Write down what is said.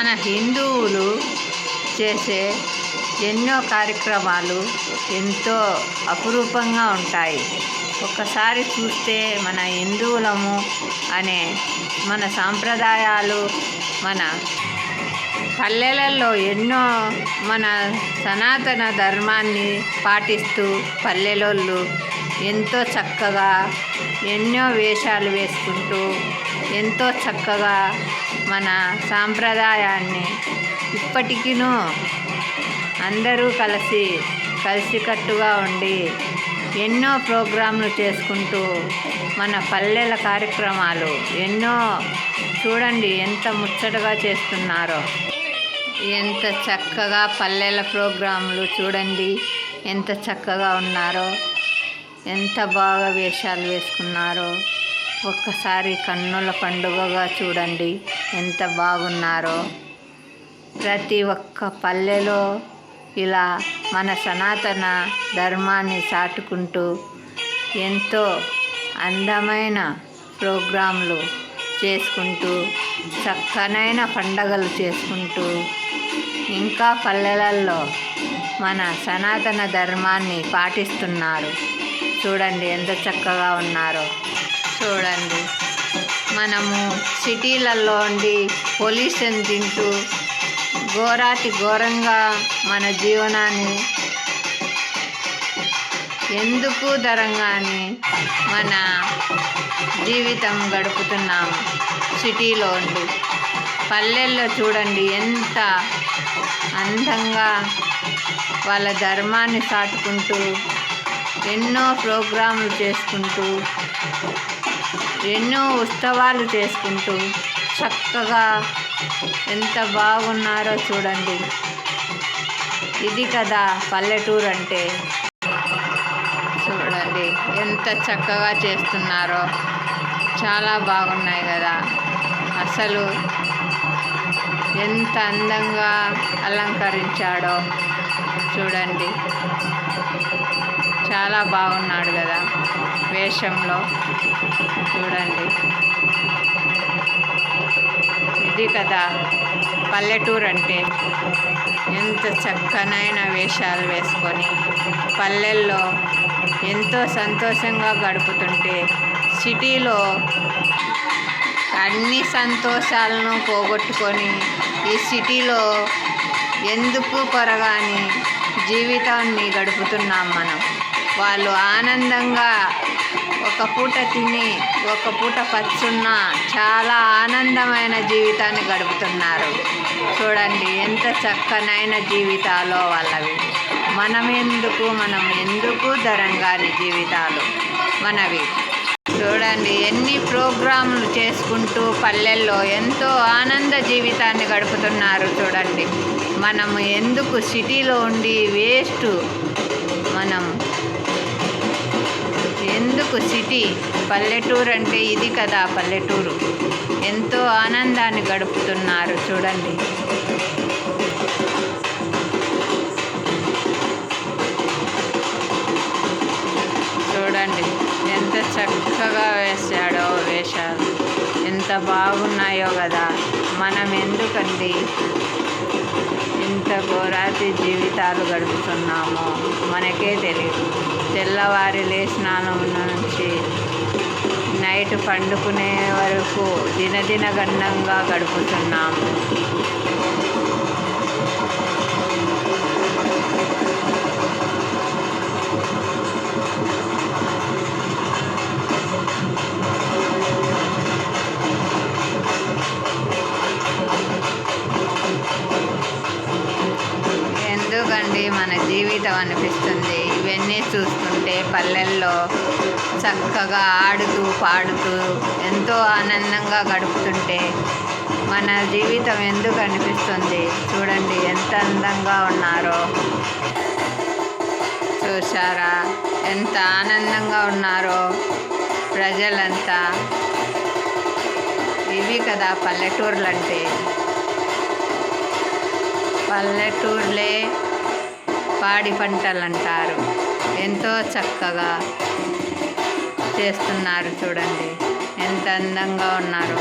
మన హిందువులు చేసే ఎన్నో కార్యక్రమాలు ఎంతో అపురూపంగా ఉంటాయి. ఒక్కసారి చూస్తే మన హిందువులము అనే మన సాంప్రదాయాలు మన పల్లెలలో ఎన్నో మన సనాతన ధర్మాన్ని పాటిస్తూ పల్లెలోళ్ళు ఎంతో చక్కగా ఎన్నో వేషాలు వేసుకుంటూ ఎంతో చక్కగా మన సాంప్రదాయాన్ని ఇప్పటికీను అందరూ కలిసి కలిసికట్టుగా ఉండి ఎన్నో ప్రోగ్రాంలు చేసుకుంటూ మన పల్లెల కార్యక్రమాలు ఎన్నో చూడండి ఎంత ముచ్చటగా చేస్తున్నారో. ఎంత చక్కగా పల్లెల ప్రోగ్రాంలు చూడండి ఎంత చక్కగా ఉన్నారో ఎంత బాగా వేషాలు వేసుకున్నారో. ఒక్కసారి కన్నుల పండుగగా చూడండి. ఎంత బాగున్నారో. ప్రతి ఒక్క పల్లెలో ఇలా మన సనాతన ధర్మాన్ని చాటుకుంటూ ఎంతో అందమైన ప్రోగ్రాంలు చేసుకుంటూ చక్కనైన పండగలు చేసుకుంటూ ఇంకా పల్లెలలో మన సనాతన ధర్మాన్ని పాటిస్తున్నారు. చూడండి ఎంత చక్కగా ఉన్నారో. చూడండి. మనము సిటీలలో ఉండి పొల్యూషన్ తింటూ ఘోరాతి ఘోరంగా మన జీవనాన్ని ఎందుకు ధరంగాని మన జీవితం గడుపుతున్నాము సిటీలో ఉండి. పల్లెల్లో చూడండి ఎంత అందంగా వాళ్ళ ధర్మాన్ని సాటుకుంటూ ఎన్నో ప్రోగ్రాములు చేసుకుంటూ ఎన్నో ఉత్సవాలు చేసుకుంటూ చక్కగా ఎంత బాగున్నారో చూడండి. ఇది కదా పల్లెటూరు అంటే. చూడండి ఎంత చక్కగా చేస్తున్నారో. చాలా బాగున్నాయి కదా. అసలు ఎంత అందంగా అలంకరించాడో చూడండి. చాలా బాగున్నాడు కదా వేషంలో. చూడండి. ఇది కదా పల్లెటూరు అంటే. ఎంత చక్కనైన వేషాలు వేసుకొని పల్లెల్లో ఎంతో సంతోషంగా గడుపుతుంటే సిటీలో అన్ని సంతోషాలను పోగొట్టుకొని ఈ సిటీలో ఎందుకు కొరగాని జీవితాన్ని గడుపుతున్నాం మనం. వాళ్ళు ఆనందంగా ఒక పూట తిని ఒక పూట పచ్చున్న చాలా ఆనందమైన జీవితాన్ని గడుపుతున్నారు. చూడండి ఎంత చక్కనైన జీవితాలో వాళ్ళవి. మనం ఎందుకు మనం ఎందుకు ధరంగాని జీవితాలు మనవి. చూడండి ఎన్ని ప్రోగ్రాంలు చేసుకుంటూ పల్లెల్లో ఎంతో ఆనంద జీవితాన్ని గడుపుతున్నారు చూడండి. మనం ఎందుకు సిటీలో ఉండి వేస్ట్? మనం ఎందుకు సిటీ పల్లెటూరు అంటే ఇది కదా పల్లెటూరు. ఎంతో ఆనందాన్ని గడుపుతున్నారు చూడండి. చూడండి ఎంత చక్కగా వేశాడో వేషాలు. ఎంత బాగున్నాయో కదా మనం ఎందుకండి ఇంత ఘోరాతి జీవితాలు గడుపుతున్నామో మనకే తెలియదు తెల్లవారి లేచినాను నుంచి నైట్ పండుకునే వరకు దినదిన గండంగా గడుపుతున్నాము. మన జీవితం అనిపిస్తుంది. ఇవన్నీ చూస్తుంటే పల్లెల్లో చక్కగా ఆడుతూ పాడుతూ ఎంతో ఆనందంగా గడుపుతుంటే మన జీవితం ఎందుకు అనిపిస్తుంది? చూడండి ఎంత అందంగా ఉన్నారో. చూసారా ఎంత ఆనందంగా ఉన్నారో ప్రజలంతా. ఇవి కదా పల్లెటూర్లు అంటే పల్లెటూర్లే పాడి పంటలు అంటారు ఎంతో చక్కగా చేస్తున్నారు చూడండి. ఎంత అందంగా ఉన్నారు.